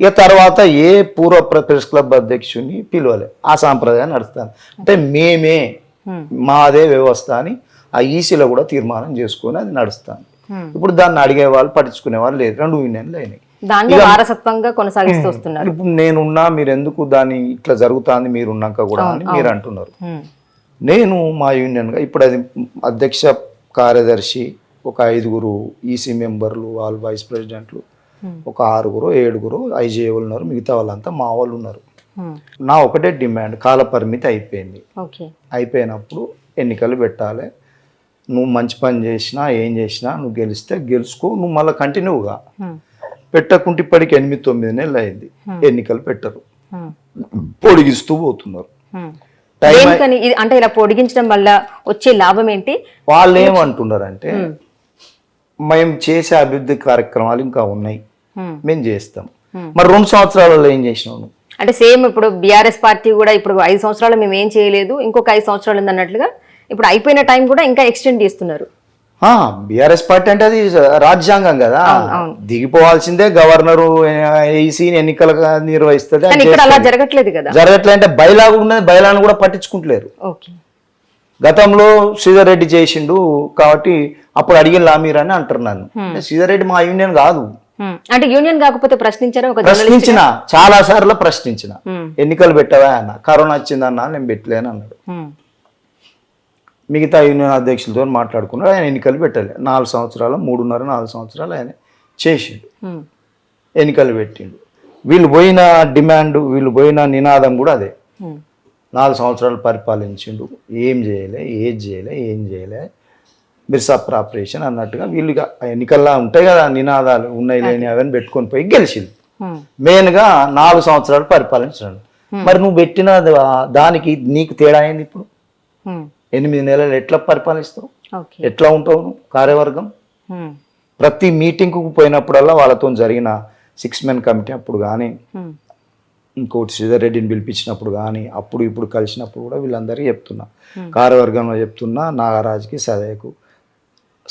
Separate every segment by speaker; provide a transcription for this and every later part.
Speaker 1: ఇక తర్వాత ఏ పూర్వ ప్ర- ప్రెస్ క్లబ్ అధ్యక్షుడిని పిలవలే. ఆ సాంప్రదాయాన్ని నడుస్తాను అంటే మేమే
Speaker 2: Hmm.
Speaker 1: మాదే వ్యవస్థ అని ఆ ఈసీలో కూడా తీర్మానం చేసుకొని అది నడుస్తాను
Speaker 2: Hmm.
Speaker 1: ఇప్పుడు దాన్ని అడిగే వాళ్ళు పట్టించుకునే వాళ్ళు లేదు రెండు యూనియన్లు అయినాయి.
Speaker 2: దాన్ని వారసత్వంగా కొనసాగిస్తూ వస్తున్నారు.
Speaker 1: ఇప్పుడు నేనున్నా మీరు ఎందుకు దాన్ని ఇట్లా జరుగుతుంది మీరు ఉన్నాక కూడా అని మీరు అంటున్నారు. నేను మా యూనియన్గా ఇప్పుడు అది అధ్యక్ష కార్యదర్శి ఒక ఐదుగురు ఈసీ మెంబర్లు వాళ్ళు వైస్ ప్రెసిడెంట్లు
Speaker 2: Hmm.
Speaker 1: ఒక ఆరుగురు ఏడుగురు ఐజేఏ ఉన్నారు మిగతా వాళ్ళంతా మా వాళ్ళు ఉన్నారు
Speaker 2: ఉమ్,
Speaker 1: నా ఒకటే డిమాండ్ కాల పరిమితి అయిపోయింది. అయిపోయినప్పుడు ఎన్నికలు పెట్టాలి. నువ్వు మంచి పని చేసినా ఏం చేసినా నువ్వు గెలిస్తే గెలుచుకో నువ్వు మళ్ళీ కంటిన్యూగా.
Speaker 2: ఉమ్,
Speaker 1: పెట్టకుంటే ఇప్పటికి ఎనిమిది తొమ్మిది నెలలు అయింది. ఎన్నికలు పెట్టరు. పొడిగిస్తూ పోతున్నారు.
Speaker 2: అంటే ఇలా పొడిగించడం వల్ల వచ్చే లాభం ఏంటి?
Speaker 1: వాళ్ళు ఏమంటున్నారంటే మేము చేసే అభివృద్ధి కార్యక్రమాలు ఇంకా ఉన్నాయి. మేము చేస్తాం. మరి రెండు సంవత్సరాలలో ఏం చేసినావు నువ్వు?
Speaker 2: అంటే సేమ్ ఇప్పుడు బీఆర్ఎస్ పార్టీ కూడా ఇప్పుడు ఐదు సంవత్సరాలు మేము ఏం చేయలేదు ఇంకొక ఐదు సంవత్సరాలు ఉంది అన్నట్లుగా ఇప్పుడు అయిపోయిన టైం కూడా ఇంకా ఎక్స్టెండ్ చేస్తున్నారు.
Speaker 1: బీఆర్ఎస్ పార్టీ అంటే అది రాజ్యాంగం కదా. దిగిపోవాల్సిందే గవర్నరు ఈసీ ఎన్నికలు నిర్వహిస్తుంది
Speaker 2: అలా. జరగట్లేదు కదా.
Speaker 1: జరగట్లే అంటే బయలా కూడా ఉన్నది బయలాను కూడా పట్టించుకుంటలేరు. గతంలో శ్రీధర్ రెడ్డి చేసిండు కాబట్టి అప్పుడు అడిగిన మీరు అని అంటారు నన్ను. అంటే శ్రీధర్ రెడ్డి మా యూనియన్ కాదు.
Speaker 2: అంటే యూనియన్ కాకపోతే ప్రశ్నించారా? ఒక
Speaker 1: ప్రశ్నించిన చాలా సార్లు ప్రశ్నించిన.
Speaker 2: ఉమ్.
Speaker 1: ఎన్నికలు పెట్టవా అన్న కరోనా వచ్చిందన్న నేను పెట్టలేను అన్నాడు.
Speaker 2: ఉమ్.
Speaker 1: మిగతా యూనియన్ అధ్యక్షులతో మాట్లాడుకున్నాడు ఆయన ఎన్నికలు పెట్టలే. నాలుగు సంవత్సరాలు మూడున్నర నాలుగు సంవత్సరాలు ఆయన చేసిండు. ఎన్నికలు పెట్టిండు. వీళ్ళు పోయిన డిమాండ్ వీళ్ళు పోయిన నినాదం కూడా అదే. నాలుగు సంవత్సరాలు పరిపాలించిండు. ఏం చేయలే ఏది చేయలే ఏం చేయలే. బిర్సా ఆపరేషన్ అన్నట్టుగా వీళ్ళు ఇక ఎన్నికల్లా ఉంటాయి కదా నినాదాలు ఉన్నాయి లేని అవన్నీ పెట్టుకొని పోయి గెలిచింది. మెయిన్గా నాలుగు సంవత్సరాలు పరిపాలించడం. మరి నువ్వు పెట్టిన దానికి నీకు తేడా అయింది ఇప్పుడు. ఎనిమిది నెలలు ఎట్లా పరిపాలిస్తావు? ఎట్లా ఉంటావు నువ్వు కార్యవర్గం. ప్రతి మీటింగ్కు పోయినప్పుడల్లా వాళ్ళతో జరిగిన సిక్స్ మెన్ కమిటీ అప్పుడు కానీ. ఇంకోటి శ్రీధర్ రెడ్డిని పిలిపించినప్పుడు కానీ అప్పుడు ఇప్పుడు కలిసినప్పుడు కూడా వీళ్ళందరికీ చెప్తున్నా. కార్యవర్గంలో చెప్తున్నా నాగరాజుకి సదయకు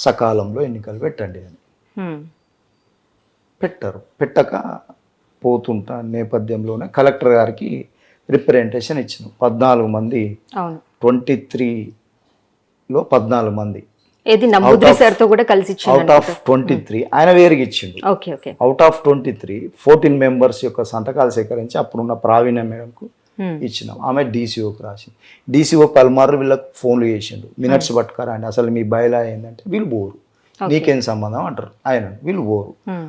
Speaker 1: సకాలంలో ఎన్నికలు పెట్టండి అని. పెట్టరు. పెట్టక పోతుంటా నేపథ్యంలోనే కలెక్టర్ గారికి రిప్రజెంటేషన్ ఇచ్చినాం పద్నాలుగు మంది. ట్వంటీ త్రీలో పద్నాలుగు మంది. అవుట్ ఆఫ్ ట్వంటీ త్రీ ఆయన వేరుగా ఇచ్చిండు. Out of twenty three fourteen members యొక్క సంతకాలు సేకరించి అప్పుడున్న ప్రావీణ్య మేడంకు. ఇచ్చినాం. ఆమె డీసీఓకి రాసింది. డీసీఓ పలుమార్లు వీళ్ళకి ఫోన్లు చేసిండు. మినిట్స్ పట్టుకరా అండి అసలు మీ బయలా ఏంటంటే వీళ్ళు పోరు నీకేం సంబంధం అంటారు? ఆయన వీళ్ళు పోరు
Speaker 2: ఉమ్.